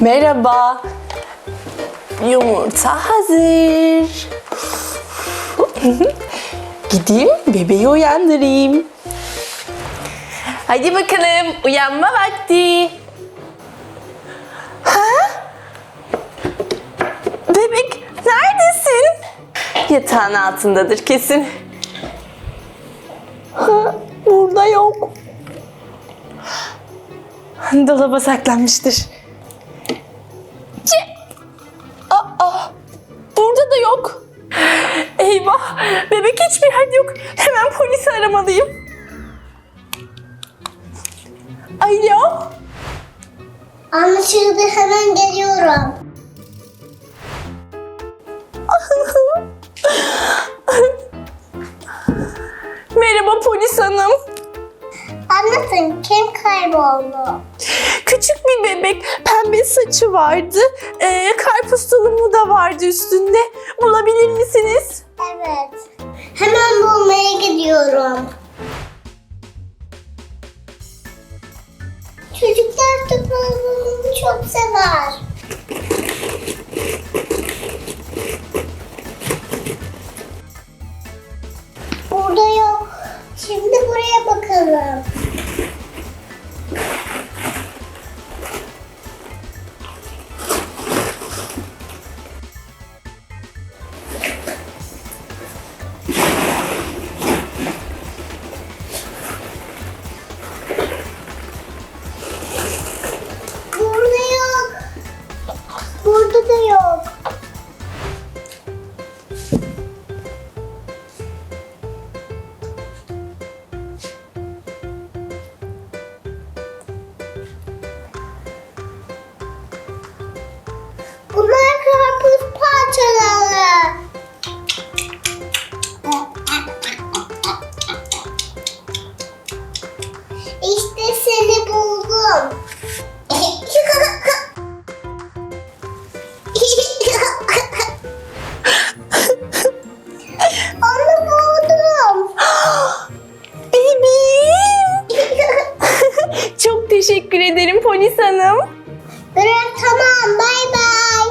Merhaba. Yumurta hazır. Gideyim bebeği uyandırayım. Hadi bakalım uyanma vakti. Ha? Bebek neredesin? Yatağın altındadır kesin. Ha, burada yok. Dolaba saklanmıştır. Da yok. Eyvah, bebek hiçbir yerde yok. Hemen polisi aramalıyım. Alo, Anlaşıldı hemen geliyorum. merhaba polis hanım. Anlatın kim kayboldu? Küçük bir bebek, pembe saçı vardı. Ee, karpuz tulumu da vardı üstünde. Bulabilir misiniz? Evet. Hemen bulmaya gidiyorum. Çocuklar top oynamayı çok sever. Burada yok. Şimdi buraya bakalım. Onu buldum. Çok teşekkür ederim polis hanım. Bırak tamam bay bay.